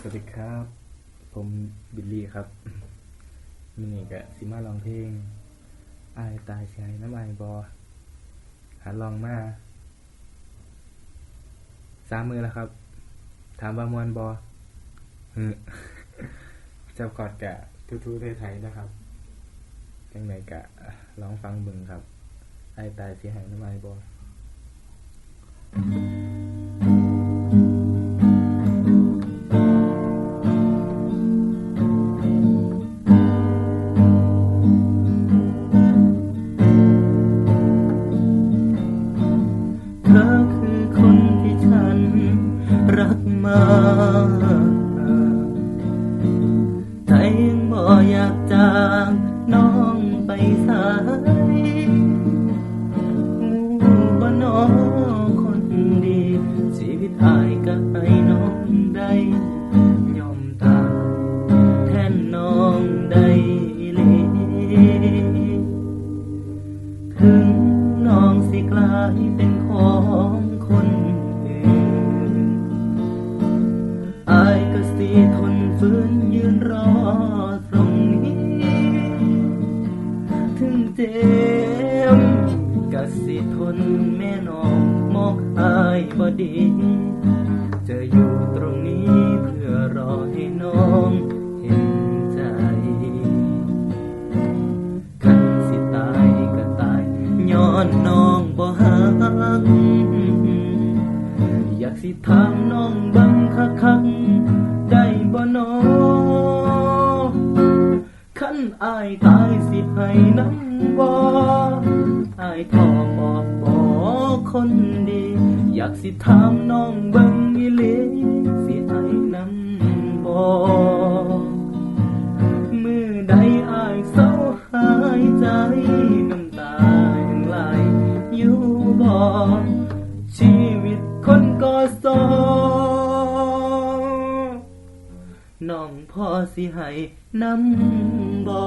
สวัสดีครับ ผมบิลลี่ครับมินี่กะสิมาลองเพลงอายตายชายน้ำอายบอหาลองมาสามมือแล้วครับ ถามว่ามวนบอฮึเจ้ากอดกะทูๆไทยๆนะครับยังไงกะลองฟังบึงครับไอตายเสียหายน้ำอายบอเธ อคือคนที่ฉันรักมากใจยังบ่อยากจากน้องไปสายมูบ่น้องคนดี ชีวิตอายก็ให้น้องได้ น้กลายเป็นของคนอื่นอายก็สิทนฝืนยืนรอตรงนี้ ถึงเจ็บก็สิทนแม่นองมองอายบ่ดี ถามน้องบังคักคักได้บ่นอขันอายตายสิให้น้ำบ่อายทอบอกบ่คนดี อยากสิถามน้องบัง สองน้องพ่อสิให้น้ำบ่